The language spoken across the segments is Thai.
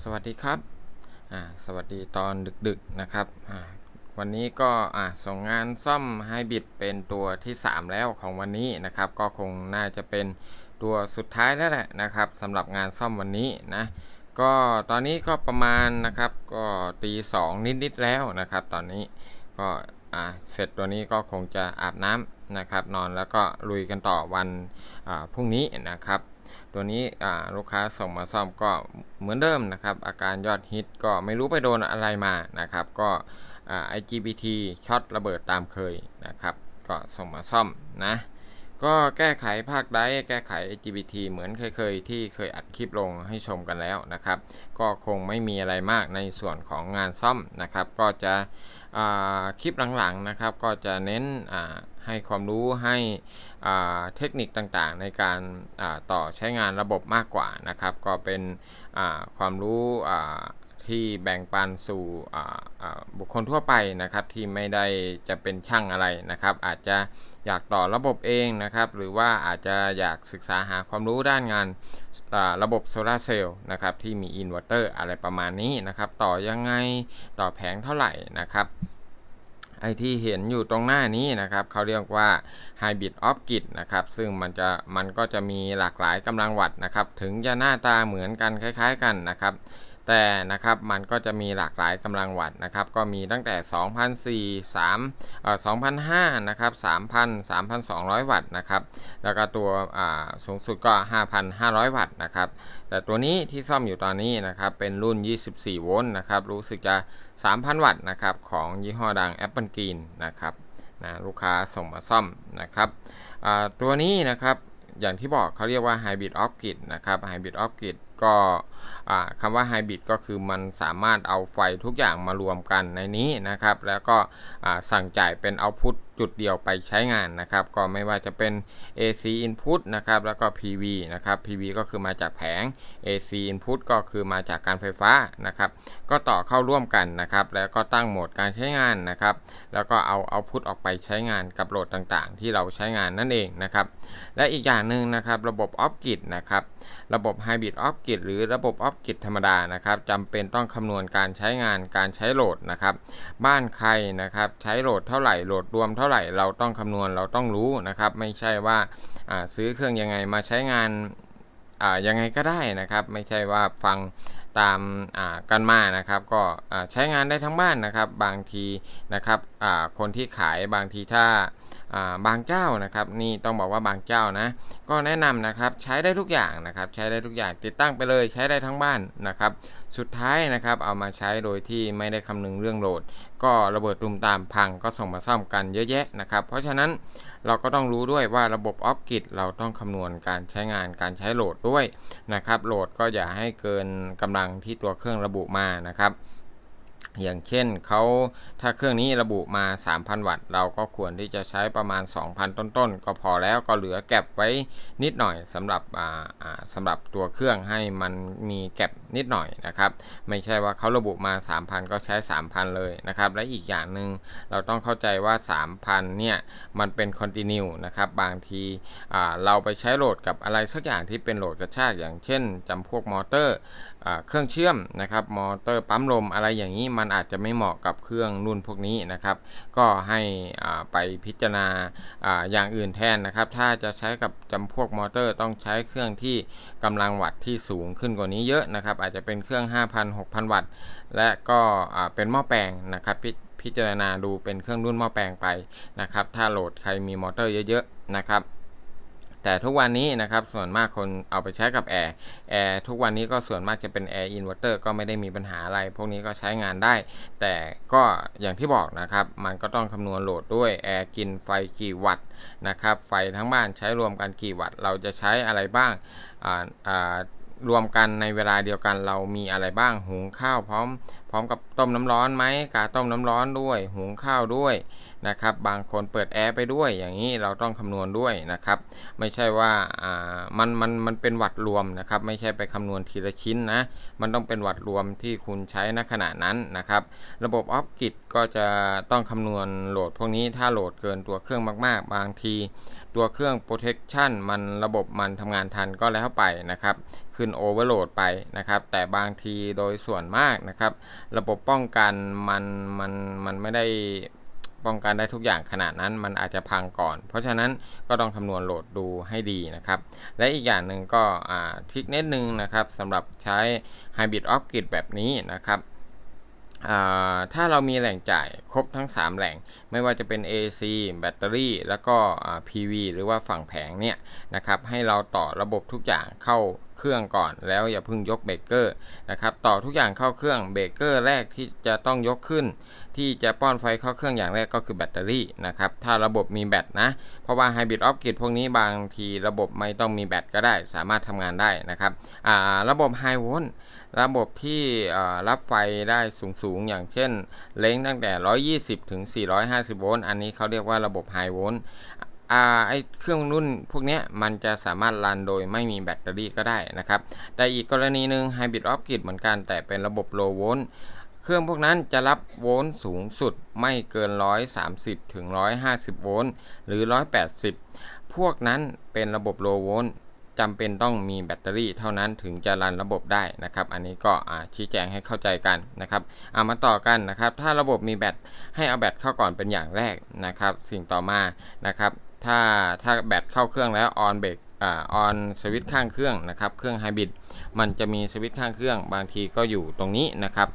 สวัสดีครับ สวัสดีตอนดึกๆนะครับ วันนี้ก็ส่งงานซ่อมไฮบริดเป็นตัวที่ 3 แล้วของวันนี้นะครับ ก็คงน่าจะเป็นตัวสุดท้ายแล้วแหละนะครับสำหรับงานซ่อมวันนี้นะ ก็ตอนนี้ก็ประมาณนะครับ ก็ตีสองนิดๆแล้วนะครับ ตอนนี้ก็เสร็จตัวนี้ก็คงจะอาบน้ำนะครับ นอนแล้วก็ลุยกันต่อวันพรุ่งนี้นะครับ ตัวนี้ลูกค้าส่งมาซ่อมก็เหมือนเดิมนะครับ อาการยอดฮิตก็ไม่รู้ไปโดนอะไรมานะครับ ก็ IGBT ช็อตระเบิดตามเคยนะครับ ก็ส่งมาซ่อมนะก็แก้ไขภาคได้แก้ไข IGBT เหมือนเคยๆ ที่เคยอัดคลิปลงให้ชมกันแล้วนะครับ ก็คงไม่มีอะไรมากในส่วนของงานซ่อมนะครับ ก็จะคลิปหลังๆนะครับ ก็จะเน้น ให้ความรู้ให้เทคนิคต่างๆ ในการต่อใช้งานระบบมากกว่านะครับ ก็เป็นความรู้ที่แบ่งปันสู่บุคคลทั่วไปนะครับที่ไม่ได้จะเป็นช่างอะไรนะครับ อาจจะอยากต่อระบบเองนะครับ หรือว่าอาจจะอยากศึกษาหาความรู้ด้านงานระบบโซลาเซลล์นะครับที่มีอินเวอร์เตอร์อะไรประมาณนี้นะครับ ต่อยังไงต่อแผงเท่าไหร่นะครับ ไอที่เห็นอยู่ตรงหน้านี้นะครับเขาเรียกว่า Hybrid of Grid นะครับซึ่งมันจะมันก็จะมีหลากหลายกำลังวัตต์นะครับถึงจะหน้าตาเหมือนกันคล้าย ๆ กันนะครับ แต่นะครับมันก็จะมีหลากหลายกำลังวัตต์นะครับก็มีตั้งแต่2,004 3เอ่อ2,005นะครับ3,000 3,200 วัตต์นะครับแล้วก็ตัวอ่าสูงสุดก็ 5,500 วัตต์นะครับแต่ตัวนี้ที่ซ่อมอยู่ตอนนี้นะครับเป็นรุ่น 24 โวลต์นะครับรู้สึกจะ 3,000 วัตต์นะครับของยี่ห้อดัง Apple Green นะครับนะลูกค้าส่งมาซ่อมนะครับตัวนี้นะครับอย่างที่บอกเขาเรียกว่า Hybrid Off Grid นะครับ Hybrid Off Grid ก็คำว่าไฮบริดก็คือมันสามารถเอาไฟทุกอย่างมารวมกันในนี้นะครับ แล้วก็สั่งจ่ายเป็นเอาพุตจุดเดียวไปใช้งานนะครับ ก็ไม่ว่าจะเป็น AC input นะครับ แล้วก็ PV นะครับ PV ก็คือมาจากแผง AC input ก็คือมาจากการไฟฟ้านะครับ ก็ต่อเข้าร่วมกันนะครับ แล้วก็ตั้งโหมดการใช้งานนะครับ แล้วก็เอาเอาพุตออกไปใช้งานกับโหลดต่างๆ ที่เราใช้งานนั่นเองนะครับ และอีกอย่างหนึ่งนะครับ ระบบออฟกิดนะครับ ระบบไฮบริดออฟกิดหรือระบบออฟกิจธรรมดานะครับจำเป็นต้องคำนวณการใช้งานการใช้โหลดนะครับบ้านใครนะครับใช้โหลดเท่าไหร่โหลดรวมเท่าไหร่เราต้องคำนวณเราต้องรู้นะครับไม่ใช่ว่าซื้อเครื่องยังไงมาใช้งานยังไงก็ได้นะครับ ไม่ใช่ว่าฟังตามกันมานะครับ ก็ใช้งานได้ทั้งบ้านนะครับ บางทีนะครับคนที่ขายบางทีถ้า บางเจ้านะครับนี่ต้องบอกว่าบางเจ้านะ ก็แนะนำนะครับใช้ได้ทุกอย่างนะครับ ใช้ได้ทุกอย่างติดตั้งไปเลยใช้ได้ทั้งบ้านนะครับ สุดท้ายนะครับเอามาใช้โดยที่ไม่ได้คำนึงเรื่องโหลด ก็ระเบิดตุ่มตามพังก็ส่งมาซ่อมกันเยอะแยะนะครับ เพราะฉะนั้นเราก็ต้องรู้ด้วยว่าระบบออฟกิดเราต้องคำนวณการใช้งานการใช้โหลดด้วยนะครับโหลดก็อย่าให้เกินกำลังที่ตัวเครื่องระบุมานะครับ อย่างเช่นเขาถ้าเครื่องนี้ระบุมา 3,000 วัตต์ เราก็ควรที่จะใช้ประมาณ 2,000 ต้นๆ ก็พอแล้วก็เหลือแก็บไว้นิดหน่อยสำหรับสำหรับตัวเครื่องให้มันมีแก็บนิดหน่อยนะครับ ไม่ใช่ว่าเขาระบุมา 3,000 ก็ใช้ 3,000 เลยนะครับ และอีกอย่างหนึ่งเราต้องเข้าใจว่า 3,000 เนี่ย มันเป็นคอนติเนียนะครับ บางทีเราไปใช้โหลดกับอะไรสักอย่างที่เป็นโหลดกระชากอย่างเช่นจำพวกมอเตอร์เครื่องเชื่อมนะครับมอเตอร์ปั๊มลมอะไรอย่างนี้มันอาจจะไม่เหมาะกับเครื่องรุ่นพวกนี้นะครับ ก็ให้ไปพิจารณาอย่างอื่นแทนนะครับ ถ้าจะใช้กับจำพวกมอเตอร์ต้องใช้เครื่องที่กำลังวัตต์ที่สูงขึ้นกว่านี้เยอะนะครับ อาจจะเป็นเครื่อง 5,000 6,000 วัตต์ และก็เป็นหม้อแปลงนะครับพพิจารณาดูเป็นเครื่องรุ่นหม้อแปลงไปนะครับ ถ้าโหลดใครมีมอเตอร์เยอะๆนะครับ แต่ทุกวันนี้นะครับส่วนมากคนเอาไปใช้กับแอร์แอร์ทุกวันนี้ก็ส่วนมากจะเป็นแอร์อินเวอร์เตอร์ก็ไม่ได้มีปัญหาอะไร พวกนี้ก็ใช้งานได้ แต่ก็อย่างที่บอกนะครับ มันก็ต้องคำนวณโหลดด้วยแอร์กินไฟกี่วัตต์นะครับไฟทั้งบ้านใช้รวมกันกี่วัตต์เราจะใช้อะไรบ้างอ่าอ่า รวมกันในเวลาเดียวกันเรามีอะไรบ้างหุงข้าวพร้อม พร้อมกับต้มน้ำร้อนไหมกาต้มน้ำร้อนด้วย หุงข้าวด้วยนะครับ บางคนเปิดแอร์ไปด้วย อย่างนี้เราต้องคำนวณด้วยนะครับ ไม่ใช่ว่าอ่ามันมันมันเป็นวัดรวมนะครับ ไม่ใช่ไปคำนวณทีละชิ้นนะ มันต้องเป็นวัดรวมที่คุณใช้ณขณะนั้นนะครับ ระบบออฟกิดก็จะต้องคำนวณโหลดพวกนี้ถ้าโหลดเกินตัวเครื่องมาก ๆ บางที ตัวเครื่อง protection มันระบบมันทำงานทันก็แล้วไปนะครับ ขึ้นโอเวอร์โหลดไปนะครับ แต่บางทีโดยส่วนมากนะครับ ระบบป้องกันมันมันมันไม่ได้ป้องกันได้ทุกอย่างขนาดนั้นมันอาจจะพังก่อน เพราะฉะนั้นก็ต้องคำนวณโหลดดูให้ดีนะครับ และอีกอย่างหนึ่งก็ทริคนิดนึงนะครับสำหรับใช้ Hybrid Off Grid แบบนี้นะครับ ถ้าเรามีแหล่งจ่ายครบทั้ง 3 แหล่ง ไม่ว่าจะเป็น AC แบตเตอรี่ แล้วก็ PV หรือว่าฝั่งแผงเนี่ยนะครับให้เราต่อระบบทุกอย่างเข้า เครื่องก่อน แล้วอย่าเพิ่งยกเบรกเกอร์นะครับต่อทุกอย่างเข้าเครื่องเบรกเกอร์แรกที่จะต้องยกขึ้น ที่จะป้อนไฟเข้าเครื่องอย่างแรกก็คือแบตเตอรี่นะครับถ้าระบบมีแบตนะ เพราะว่า Hybrid Off Grid พวกนี้บางทีระบบไม่ต้องมีแบตก็ได้ สามารถทำงานได้นะครับระบบ High Volt ระบบที่รับไฟได้สูงๆ อย่างเช่น เล้งตั้งแต่ 120 ถึง 450 โวลต์ อันนี้เขาเรียกว่าระบบไฮโวลต์ ไอเครื่องรุ่นพวกนี้มันจะสามารถรันโดยไม่มีแบตเตอรี่ก็ได้นะครับ แต่อีกกรณีหนึ่ง Hybrid Off Grid เหมือนกันแต่เป็นระบบ Low Volt เครื่องพวกนั้นจะรับโวลต์สูงสุดไม่เกิน 130 ถึง 150 โวลต์หรือ 180 พวกนั้นเป็นระบบ Low Volt จำเป็นต้องมีแบตเตอรี่เท่านั้นถึงจะรันระบบได้นะครับ อันนี้ก็ชี้แจงให้เข้าใจกันนะครับเอามาต่อกันนะครับ ถ้าระบบมีแบตให้เอาแบตเข้าก่อนเป็นอย่างแรกนะครับ สิ่งต่อมานะครับ ถ้าถ้าแบตเข้าเครื่องแล้วออนเบรกออนสวิตช์ข้างเครื่องนะครับ เครื่องไฮบริดมันจะมีสวิตช์ข้างเครื่อง บางทีก็อยู่ตรงนี้นะครับ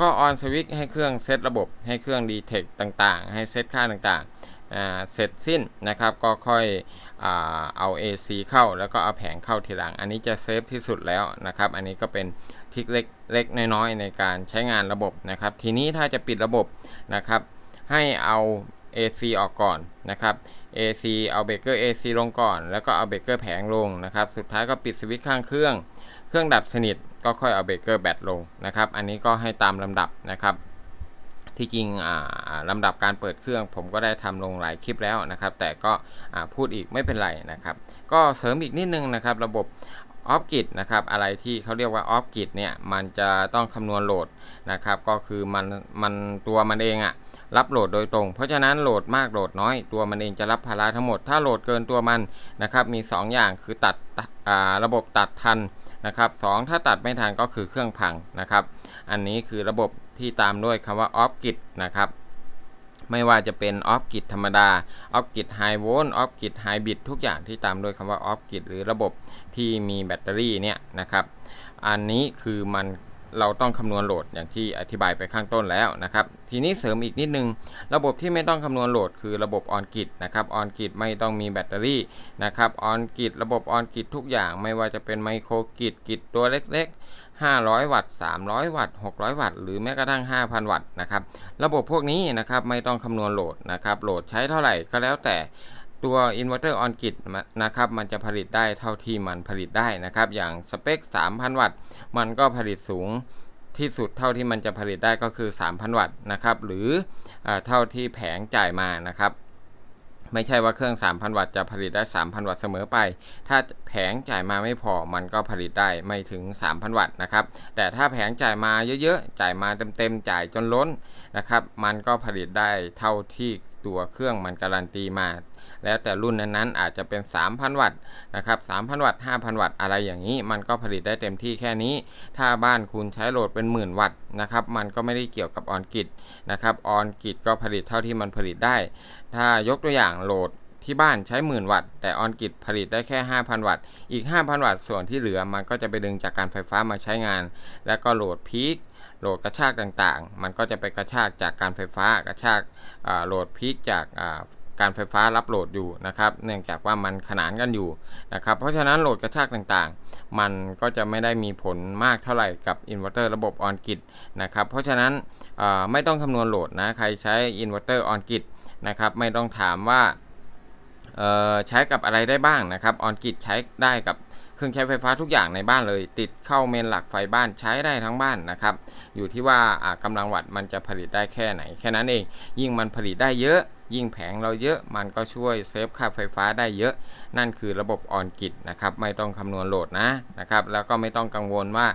ก็ออนสวิตช์ให้เครื่องเซตระบบ ให้เครื่องดีเทคต่างๆ ให้เซตค่าต่างๆเสร็จสิ้นนะครับ ก็ค่อยเอา AC เข้าแล้วก็เอาแผงเข้าทีหลัง อันนี้จะเซฟที่สุดแล้วนะครับ อันนี้ก็เป็นทิกเล็กเล็กน้อยๆในการใช้งานระบบนะครับ ทีนี้ถ้าจะปิดระบบนะครับ ให้เอา AC ออกก่อนนะครับ AC เอาเบรกเกอร์ AC ลงก่อน แล้วก็เอาเบรกเกอร์แผงลงนะครับ สุดท้ายก็ปิดสวิตช์ข้างเครื่อง เครื่องดับสนิทก็ค่อยเอาเบรกเกอร์แบตลงนะครับ อันนี้ก็ให้ตามลำดับนะครับ ที่จริงลำดับการเปิดเครื่อง ผมก็ได้ทำลงหลายคลิปแล้วนะครับ แต่ก็พูดอีกไม่เป็นไรนะครับ ก็เสริมอีกนิดนึงนะครับ ระบบออฟกิดนะครับอะไรที่เขาเรียกว่าออฟกิดเนี่ยมันจะต้องคำนวณโหลดนะครับก็คือมันมันตัวมันเองอะ รับโหลดโดยตรง เพราะฉะนั้นโหลดมากโหลดน้อย ตัวมันเองจะรับภาระทั้งหมด ถ้าโหลดเกินตัวมันนะครับมี 2 อย่างคือตัดระบบตัดทันนะครับสถ้าตัดไม่ทันก็คือเครื่องพังนะครับ อันนี้คือระบบที่ตามด้วยคำว่า off grid นะครับไม่ว่าจะเป็น off grid ธรรมดา off grid high volt off grid hybrid ทุกอย่างที่ตามด้วยคำว่า off grid หรือระบบที่มีแบตเตอรี่เนี่ยนะครับ อันนี้คือมัน เราต้องคำนวณโหลดอย่างที่อธิบายไปข้างต้นแล้วนะครับ ทีนี้เสริมอีกนิดนึง ระบบที่ไม่ต้องคำนวณโหลดคือระบบออนกิดนะครับออนกิดไม่ต้องมีแบตเตอรี่นะครับออนกิดระบบออนกิดทุกอย่างไม่ว่าจะเป็นไมโครกิดกิดตัวเล็กๆ500 วัตต์ 300 วัตต์ 600 วัตต์ หรือแม้กระทั่ง 5,000 วัตต์นะครับ ระบบพวกนี้นะครับไม่ต้องคำนวณโหลดนะครับ โหลดใช้เท่าไหร่ก็แล้วแต่ ตัวอินเวอร์เตอร์ออนกิดนะครับ มันจะผลิตได้เท่าที่มันผลิตได้นะครับ อย่างสเปค 3,000 วัตต์ มันก็ผลิตสูงที่สุดเท่าที่มันจะผลิตได้ก็คือ 3,000 วัตต์นะครับ หรืออเท่าที่แผงจ่ายมานะครับ ไม่ใช่ว่าเครื่อง 3,000 วัตต์จะผลิตได้ 3,000 วัตต์เสมอไป ถ้าแผงจ่ายมาไม่พอ มันก็ผลิตได้ไม่ถึง 3,000 วัตต์นะครับ แต่ถ้าแผงจ่ายมาเยอะๆ จ่ายมาเต็มๆ จ่ายจนล้นนะครับ มันก็ผลิตได้เท่าที่ ตัวเครื่องมันการันตีมา แล้วแต่รุ่นนั้นๆอาจจะเป็น 3,000 วัตต์นะครับ 3,000 วัตต์ 5,000 วัตต์อะไรอย่างนี้ มันก็ผลิตได้เต็มที่แค่นี้ ถ้าบ้านคุณใช้โหลดเป็นหมื่นวัตต์นะครับมันก็ไม่ได้เกี่ยวกับออนกิดนะครับออนกิดก็ผลิตเท่าที่มันผลิตได้ ถ้ายกตัวอย่างโหลดที่บ้านใช้หมื่นวัตต์แต่ออนกิดผลิตได้แค่ 5,000 วัตต์อีก 5,000 วัตต์ส่วนที่เหลือมันก็จะไปดึงจากการไฟฟ้ามาใช้งาน แล้วก็โหลดพีค โหลดกระชากต่างๆ มันก็จะไปกระชากจากการไฟฟ้ากระชากโหลดพีคจากการไฟฟ้ารับโหลดอยู่นะครับ เนื่องจากว่ามันขนานกันอยู่นะครับ เพราะฉะนั้นโหลดกระชากต่างๆ มันก็จะไม่ได้มีผลมากเท่าไหร่กับอินเวอร์เตอร์ระบบออนกิดนะครับ เพราะฉะนั้นไม่ต้องคำนวณโหลดนะใครใช้อินเวอร์เตอร์ออนกิดนะครับไม่ต้องถามว่าใช้กับอะไรได้บ้างนะครับออนกิดใช้ได้กับ เครื่องใช้ไฟฟ้าทุกอย่างในบ้านเลย ติดเข้าเมนหลักไฟบ้านใช้ได้ทั้งบ้านนะครับ อยู่ที่ว่ากำลังวัตต์มันจะผลิตได้แค่ไหน แค่นั้นเอง ยิ่งมันผลิตได้เยอะ ยิ่งแผงเราเยอะมันก็ช่วยเซฟค่าไฟฟ้าได้เยอะ นั่นคือระบบออนกิดนะครับ ไม่ต้องคำนวณโหลดนะนะครับ แล้วก็ไม่ต้องกังวลว่า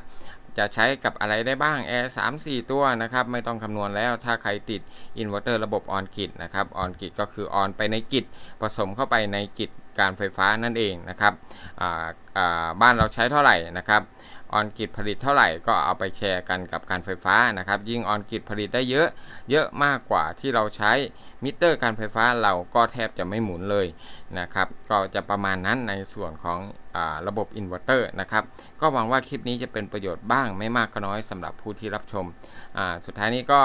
จะใช้กับอะไรได้บ้างแอร์สามสี่ตัวนะครับ ไม่ต้องคำนวณแล้วถ้าใครติดอินเวอร์เตอร์ระบบออนกิดนะครับออนกิดก็คือออนไปในกิดผสมเข้าไปในกิดการไฟฟ้านั่นเองนะครับบ้านเราใช้เท่าไหร่นะครับ ออนกิดผลิตเท่าไหร่ก็เอาไปแชร์กันกับการไฟฟ้านะครับ ยิ่งออนกิดผลิตได้เยอะ เยอะมากกว่าที่เราใช้มิเตอร์การไฟฟ้าเราก็แทบจะไม่หมุนเลยนะครับ ก็จะประมาณนั้นในส่วนของอระบบอินเวอร์เตอร์นะครับ ก็หวังว่าคลิปนี้จะเป็นประโยชน์บ้างไม่มากก็น้อยสำหรับผู้ที่รับชม สุดท้ายนี้ก็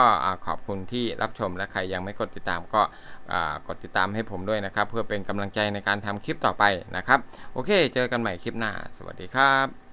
ขอบคุณที่รับชมและใครยังไม่กดติดตามก็กดติดตามให้ผมด้วยนะครับ เพื่อเป็นกำลังใจในการทำคลิปต่อไปนะครับ โอเค เจอกันใหม่คลิปหน้า สวัสดีครับ